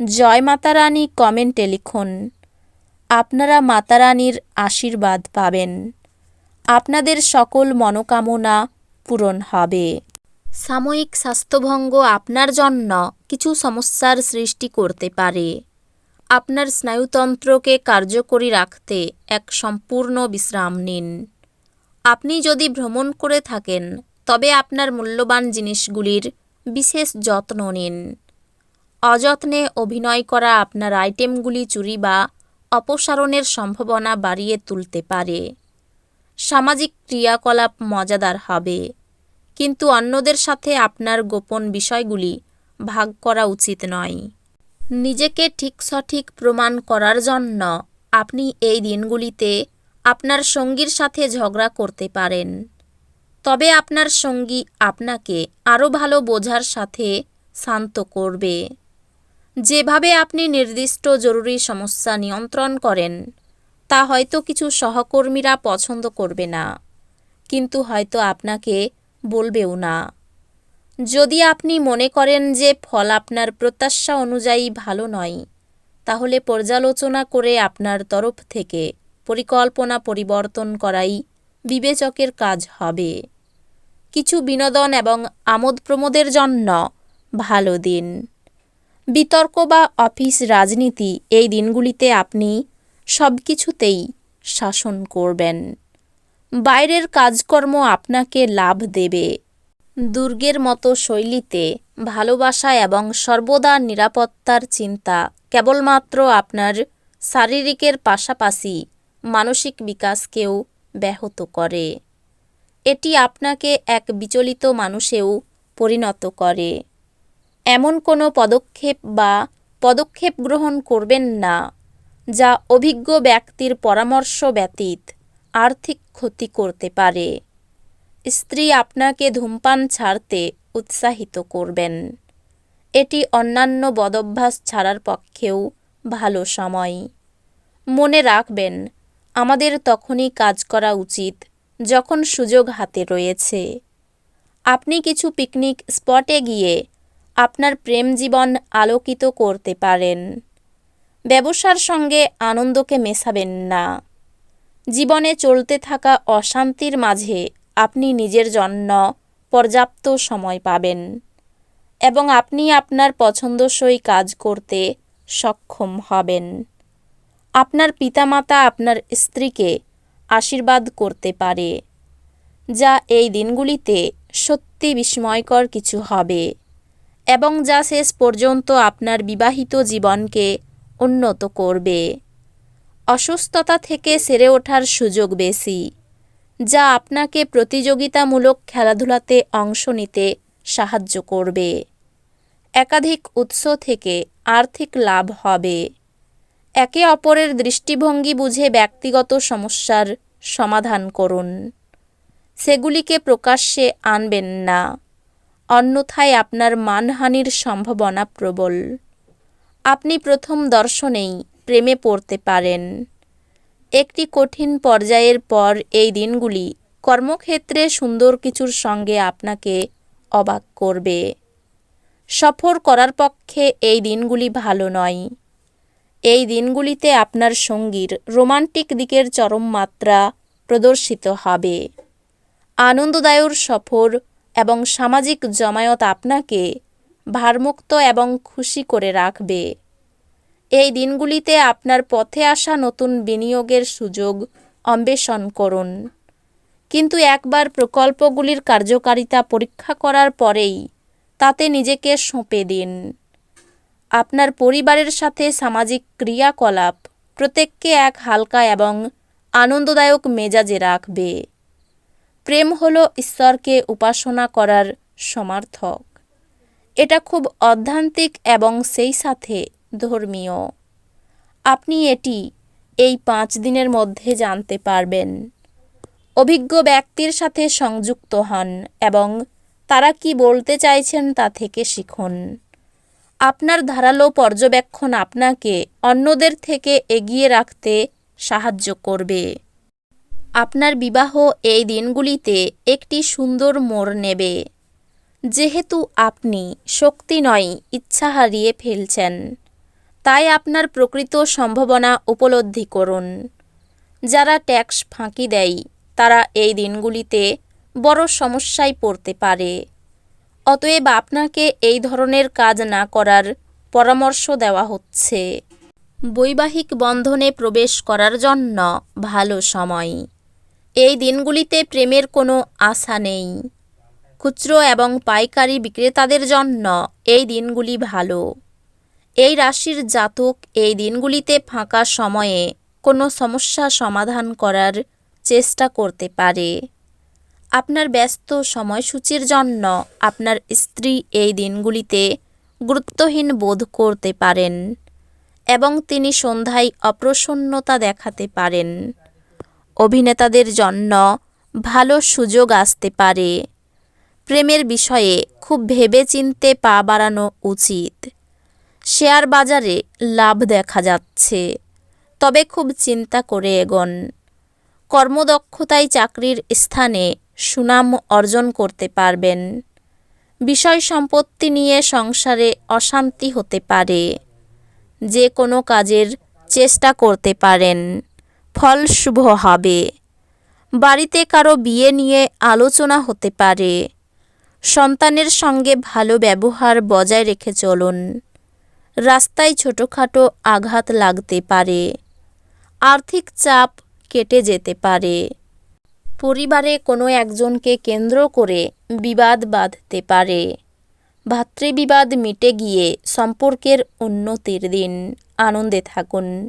জয় মাতারানী কমেন্টে লিখুন, আপনারা মাতারানীর আশীর্বাদ পাবেন। আপনাদের সকল মনোকামনা পূরণ হবে। সাময়িক স্বাস্থ্যভঙ্গ আপনার জন্য কিছু সমস্যার সৃষ্টি করতে পারে। আপনার স্নায়ুতন্ত্রকে কার্যকরী রাখতে এক সম্পূর্ণ বিশ্রাম নিন। আপনি যদি ভ্রমণ করে থাকেন, তবে আপনার মূল্যবান জিনিসগুলির বিশেষ যত্ন নিন। অযত্নে অভিনয় করা আপনার আইটেমগুলি চুরি বা অপসারণের সম্ভাবনা বাড়িয়ে তুলতে পারে। সামাজিক ক্রিয়াকলাপ মজাদার হবে, কিন্তু অন্যদের সাথে আপনার গোপন বিষয়গুলি ভাগ করা উচিত নয়। নিজেকে ঠিক সঠিক প্রমাণ করার জন্য আপনি এই দিনগুলিতে আপনার সঙ্গীর সাথে ঝগড়া করতে পারেন। তবে আপনার সঙ্গী আপনাকে আরও ভালো বোঝার সাথে শান্ত করবে। যেভাবে আপনি নির্দিষ্ট জরুরি সমস্যা নিয়ন্ত্রণ করেন, তা হয়তো কিছু সহকর্মীরা পছন্দ করবে না। কিন্তু হয়তো আপনাকে বলবেও না। যদি আপনি মনে করেন যে ফল আপনার প্রত্যাশা অনুযায়ী ভালো নয়, তাহলে পর্যালোচনা করে আপনার তরফ থেকে পরিকল্পনা পরিবর্তন করাই বিবেচকের কাজ হবে। কিছু বিনোদন এবং আমোদ প্রমোদের জন্য ভালো দিন। বিতর্ক বা অফিস রাজনীতি এই দিনগুলিতে আপনি সব কিছুতেই শাসন করবেন। বাইরের কাজকর্ম আপনাকে লাভ দেবে। দুর্গের মতো শৈলীতে ভালোবাসা এবং সর্বদা নিরাপত্তার চিন্তা কেবলমাত্র আপনার শারীরিকের পাশাপাশি মানসিক বিকাশকেও ব্যাহত করে। এটি আপনাকে এক বিচলিত মানুষেও পরিণত করে। এমন কোনো পদক্ষেপ বা পদক্ষেপ গ্রহণ করবেন না, যা অভিজ্ঞ ব্যক্তির পরামর্শ ব্যতীত আর্থিক ক্ষতি করতে পারে। স্ত্রী আপনাকে ধূমপান ছাড়তে উৎসাহিত করবেন। এটি অন্যান্য বদভ্যাস ছাড়ার পক্ষেও ভালো সময়। মনে রাখবেন, আমাদের তখনই কাজ করা উচিত যখন সুযোগ হাতে রয়েছে। আপনি কিছু পিকনিক স্পটে গিয়ে আপনার প্রেম জীবন আলোকিত করতে পারেন। ব্যবসার সঙ্গে আনন্দকে মেশাবেন না। জীবনে চলতে থাকা অশান্তির মাঝে আপনি নিজের জন্য পর্যাপ্ত সময় পাবেন এবং আপনি আপনার পছন্দসই কাজ করতে সক্ষম হবেন। আপনার পিতামাতা আপনার স্ত্রীকে আশীর্বাদ করতে পারে, যা এই দিনগুলিতে সত্যি বিস্ময়কর কিছু হবে। এবং যা শেষ পর্যন্ত আপনার বিবাহিত জীবনকে উন্নত করবে। অসুস্থতা থেকে সেরে ওঠার সুযোগ বেশি, যা আপনাকে প্রতিযোগিতামূলক খেলাধুলাতে অংশ নিতে সাহায্য করবে। একাধিক উৎস থেকে আর্থিক লাভ হবে। একে অপরের দৃষ্টিভঙ্গি বুঝে ব্যক্তিগত সমস্যার সমাধান করুন। সেগুলিকে প্রকাশ্যে আনবেন না। অন্যথায় আপনার মানহানির সম্ভাবনা প্রবল। আপনি প্রথম দর্শনেই প্রেমে পড়তে পারেন। একটি কঠিন পর্যায়ের পর এই দিনগুলি কর্মক্ষেত্রে সুন্দর কিছুর সঙ্গে আপনাকে অবাক করবে। সফর করার পক্ষে এই দিনগুলি ভালো নয়। এই দিনগুলিতে আপনার সঙ্গীর রোমান্টিক দিকের চরম মাত্রা প্রদর্শিত হবে। আনন্দদায়ক সফর এবং সামাজিক জমায়েত আপনাকে ভারমুক্ত এবং খুশি করে রাখবে। এই দিনগুলিতে আপনার পথে আসা নতুন বিনিয়োগের সুযোগ অন্বেষণ করুন। কিন্তু একবার প্রকল্পগুলির কার্যকারিতা পরীক্ষা করার পরেই তাতে নিজেকে সঁপে দিন। আপনার পরিবারের সাথে সামাজিক ক্রিয়াকলাপ প্রত্যেককে এক হালকা এবং আনন্দদায়ক মেজাজে রাখবে। প্রেম হল ঈশ্বরকে উপাসনা করার সমার্থক। এটা খুব অধ্যান্তিক এবং সেই সাথে ধর্মীয়। আপনি এটি এই পাঁচ দিনের মধ্যে জানতে পারবেন। অভিজ্ঞ ব্যক্তির সাথে সংযুক্ত হন এবং তারা কি বলতে চাইছেন তা থেকে শিখুন। আপনার ধারালো পর্যবেক্ষণ আপনাকে অন্যদের থেকে এগিয়ে রাখতে সাহায্য করবে। আপনার বিবাহ এই দিনগুলিতে একটি সুন্দর মোড় নেবে। যেহেতু আপনি শক্তি নয়, ইচ্ছা হারিয়ে ফেলছেন। তাই আপনার প্রকৃত সম্ভাবনা উপলব্ধি করুন। যারা ট্যাক্স ফাঁকি দেয়, তারা এই দিনগুলিতে বড় সমস্যায় পড়তে পারে। অতএব আপনাকে এই ধরনের কাজ না করার পরামর্শ দেওয়া হচ্ছে। বৈবাহিক বন্ধনে প্রবেশ করার জন্য ভালো সময়। এই দিনগুলিতে প্রেমের কোনো আশা নেই। খুচরো এবং পাইকারি বিক্রেতাদের জন্য এই দিনগুলি ভালো। এই রাশির জাতক এই দিনগুলিতে ফাঁকা সময়ে কোনো সমস্যা সমাধান করার চেষ্টা করতে পারে। আপনার ব্যস্ত সময়সূচির জন্য আপনার স্ত্রী এই দিনগুলিতে গুরুত্বহীন বোধ করতে পারেন এবং তিনি সন্ধ্যায় অপ্রসন্নতা দেখাতে পারেন। অভিনেতাদের জন্য ভালো সুযোগ আসতে পারে। প্রেমের বিষয়ে খুব ভেবেচিন্তে পা বাড়ানো উচিত। শেয়ার বাজারে লাভ দেখা যাচ্ছে। তবে খুব চিন্তা করে এগোন। কর্মদক্ষতায় চাকরির স্থানে সুনাম অর্জন করতে পারবেন। বিষয় সম্পত্তি নিয়ে সংসারে অশান্তি হতে পারে। যে কোনো কাজের চেষ্টা করতে পারেন। ফল শুভ হবে। বাড়িতে কারও বিয়ে নিয়ে আলোচনা হতে পারে। সন্তানের সঙ্গে ভালো ব্যবহার বজায় রেখে চলুন। রাস্তায় ছোটোখাটো আঘাত লাগতে পারে। আর্থিক চাপ কেটে যেতে পারে। পরিবারে কোনো একজনকে কেন্দ্র করে বিবাদ বাঁধতে পারে। ভাতৃবিবাদ মিটে গিয়ে সম্পর্কের উন্নতির দিন। আনন্দে থাকুন।